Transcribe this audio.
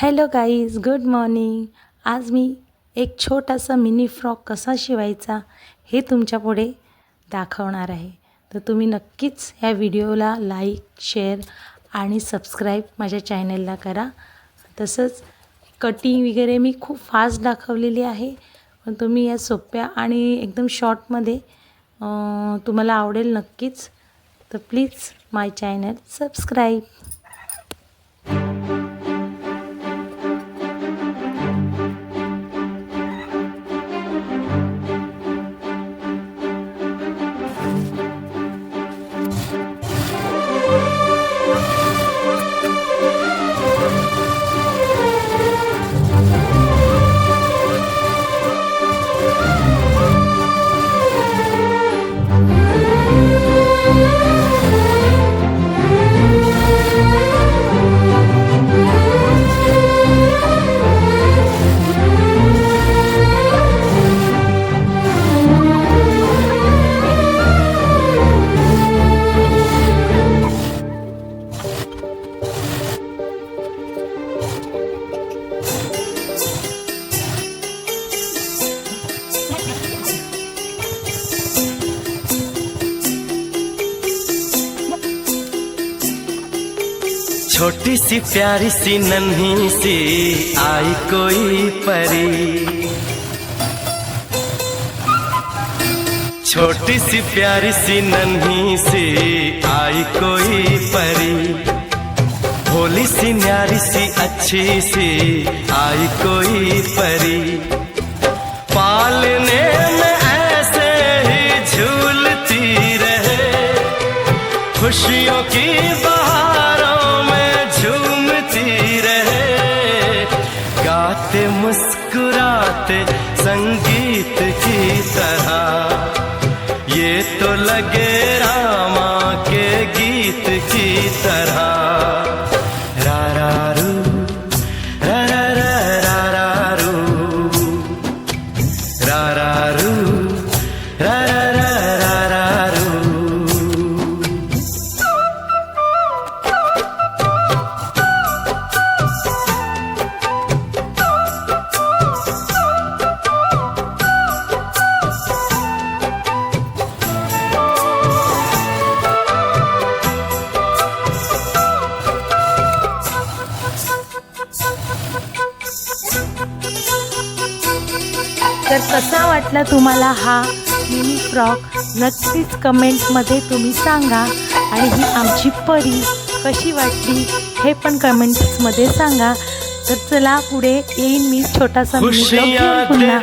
Hello guys good morning. आज मी एक छोटासा मिनी फ्रॉक कसा शिवायचा हे तुमच्यापुढे दाखवणार आहे. तर तुम्ही नक्कीच ह्या व्हिडिओला लाईक शेअर आणि सबस्क्राईब माझ्या चॅनलला करा. तसंच कटिंग वगैरे मी खूप फास्ट दाखवलेली आहे. पण तुम्ही या सोप्या आणि एकदम शॉर्टमध्ये तुम्हाला आवडेल नक्कीच. तर प्लीज माय चॅनल सबस्क्राईब. छोटी सी प्यारी सी नन्ही सी आई कोई परी। छोटी सी प्यारी सी नन्ही सी आई कोई परी। भोली सी, न्यारी सी, अच्छी सी आई कोई परी। पालने में ऐसे ही झूलती रहे, खुशियों की बहारों गाते मुस्कुराते संगीत की तरह। ये तो लगे रामा के गीत की तरह। रा रा रू रा रा रा रा रा रू। रा रा रू। रा तर कसा वाटला तुम्हाला हा मिनी फ्रॉक नक्कीच कमेंटमध्ये तुम्ही सांगा. आणि ही आमची परी कशी वाटली हे पण कमेंट्समध्ये सांगा. तर चला पुढे येईन मी छोटासा पुन्हा.